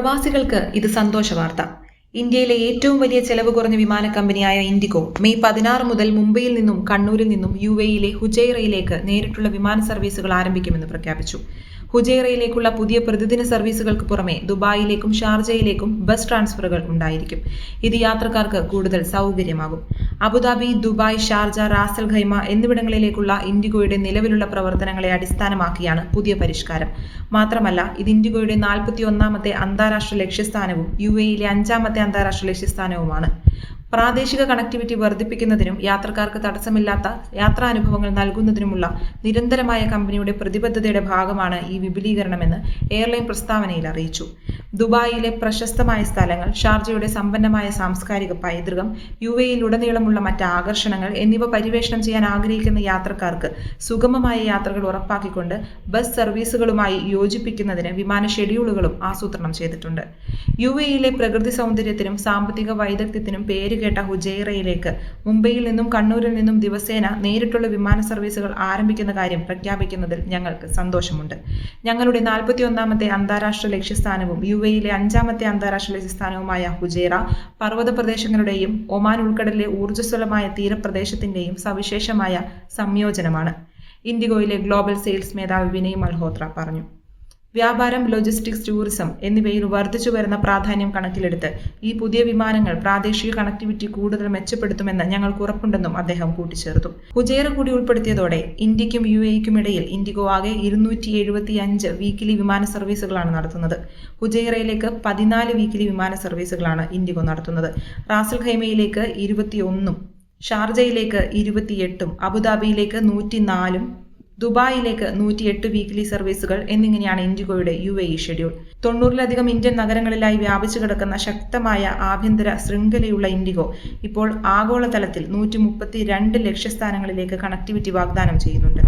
പ്രവാസികൾക്ക് ഇത് സന്തോഷ വാർത്ത. ഇന്ത്യയിലെ ഏറ്റവും വലിയ ചെലവ് കുറഞ്ഞ വിമാന കമ്പനിയായ ഇൻഡിഗോ മെയ് പതിനാറ് മുതൽ മുംബൈയിൽ നിന്നും കണ്ണൂരിൽ നിന്നും യു എയിലെ ഹുജൈറയിലേക്ക് നേരിട്ടുള്ള വിമാന സർവീസുകൾ ആരംഭിക്കുമെന്ന് പ്രഖ്യാപിച്ചു. ഹുജൈറയിലേക്കുള്ള പുതിയ പ്രതിദിന സർവീസുകൾക്ക് പുറമെ ദുബായിലേക്കും ഷാർജയിലേക്കും ബസ് ട്രാൻസ്ഫറുകൾ ഉണ്ടായിരിക്കും. ഇത് യാത്രക്കാർക്ക് കൂടുതൽ സൗകര്യമാകും. Abu Dhabi Dubai Sharjah Ras al Khaimah എന്നിവിടങ്ങളിലേക്കുള്ള ഇൻഡിഗോയുടെ നിലവിലുള്ള പ്രവർത്തനങ്ങളെ അടിസ്ഥാനമാക്കിയാണ് പുതിയ പരിഷ്കാരം. മാത്രമല്ല ഇത് ഇൻഡിഗോയുടെ നാൽപ്പത്തി ഒന്നാമത്തെ അന്താരാഷ്ട്ര ലക്ഷ്യസ്ഥാനവും യു എയിലെ അഞ്ചാമത്തെ അന്താരാഷ്ട്ര ലക്ഷ്യസ്ഥാനവുമാണ്. പ്രാദേശിക കണക്ടിവിറ്റി വർദ്ധിപ്പിക്കുന്നതിനും യാത്രക്കാർക്ക് തടസ്സമില്ലാത്ത യാത്രാനുഭവങ്ങൾ നൽകുന്നതിനുമുള്ള നിരന്തരമായ കമ്പനിയുടെ പ്രതിബദ്ധതയുടെ ഭാഗമാണ് ഈ വിപുലീകരണമെന്ന് എയർലൈൻ പ്രസ്താവനയിൽ അറിയിച്ചു. ദുബായിലെ പ്രശസ്തമായ സ്ഥലങ്ങൾ ഷാർജയുടെ സമ്പന്നമായ സാംസ്കാരിക പൈതൃകം യു എയിലുടനീളമുള്ള മറ്റ് ആകർഷണങ്ങൾ എന്നിവ പര്യവേഷണം ചെയ്യാൻ ആഗ്രഹിക്കുന്ന യാത്രക്കാർക്ക് സുഗമമായ യാത്രകൾ ഉറപ്പാക്കിക്കൊണ്ട് ബസ് സർവീസുകളുമായി യോജിപ്പിക്കുന്നതിന് വിമാന ഷെഡ്യൂളുകളും ആസൂത്രണം ചെയ്തിട്ടുണ്ട്. യു എയിലെ പ്രകൃതി സൗന്ദര്യത്തിനും സാമ്പത്തിക വൈദഗ്ധ്യത്തിനും പേരുകേട്ട ഹുജൈറയിലേക്ക് മുംബൈയിൽ നിന്നും കണ്ണൂരിൽ നിന്നും ദിവസേന നേരിട്ടുള്ള വിമാന സർവീസുകൾ ആരംഭിക്കുന്ന കാര്യം പ്രഖ്യാപിക്കുന്നതിൽ ഞങ്ങൾക്ക് സന്തോഷമുണ്ട്. ഞങ്ങളുടെ നാൽപ്പത്തിയൊന്നാമത്തെ അന്താരാഷ്ട്ര ലക്ഷ്യസ്ഥാനവും യു എയിലെ അഞ്ചാമത്തെ അന്താരാഷ്ട്ര ലക്ഷ്യസ്ഥാനവുമായ ഹുജേറ പർവത പ്രദേശങ്ങളുടെയും ഒമാൻ ഉൾക്കടലിലെ ഊർജസ്വലമായ തീരപ്രദേശത്തിന്റെയും സവിശേഷമായ സംയോജനമാണ്. ഇൻഡിഗോയിലെ ഗ്ലോബൽ സെയിൽസ് മേധാവി വിനയ് മൽഹോത്ര പറഞ്ഞു. വ്യാപാരം ലോജിസ്റ്റിക്സ് ടൂറിസം എന്നിവയിൽ വർദ്ധിച്ചു വരുന്ന പ്രാധാന്യം കണക്കിലെടുത്ത് ഈ പുതിയ വിമാനങ്ങൾ പ്രാദേശിക കണക്ടിവിറ്റി കൂടുതൽ മെച്ചപ്പെടുത്തുമെന്ന് ഞങ്ങൾക്ക് ഉറപ്പുണ്ടെന്നും അദ്ദേഹം കൂട്ടിച്ചേർത്തു. ഹുജേറ കൂടി ഉൾപ്പെടുത്തിയതോടെ ഇന്ത്യക്കും യു എക്കും ഇടയിൽ ഇൻഡിഗോ ആകെ ഇരുന്നൂറ്റി എഴുപത്തി അഞ്ച് വീക്കിലി വിമാന സർവീസുകളാണ് നടത്തുന്നത്. ഹുജേറയിലേക്ക് പതിനാല് വീക്കിലി വിമാന സർവീസുകളാണ് ഇൻഡിഗോ നടത്തുന്നത്. റാസൽ ഖൈമയിലേക്ക് ഇരുപത്തിയൊന്നും ഷാർജയിലേക്ക് ഇരുപത്തിയെട്ടും അബുദാബിയിലേക്ക് നൂറ്റിനാലും ദുബായിലേക്ക് നൂറ്റിയെട്ട് വീക്ക്ലി സർവീസുകൾ എന്നിങ്ങനെയാണ് ഇൻഡിഗോയുടെ യു എ ഇ ഷെഡ്യൂൾ തൊണ്ണൂറിലധികം ഇന്ത്യൻ നഗരങ്ങളിലായി വ്യാപിച്ചു കിടക്കുന്ന ശക്തമായ ആഭ്യന്തര ശൃംഖലയുള്ള ഇൻഡിഗോ ഇപ്പോൾ ആഗോളതലത്തിൽ നൂറ്റി മുപ്പത്തി രണ്ട് ലക്ഷ്യസ്ഥാനങ്ങളിലേക്ക് കണക്ടിവിറ്റി വാഗ്ദാനം ചെയ്യുന്നുണ്ട്.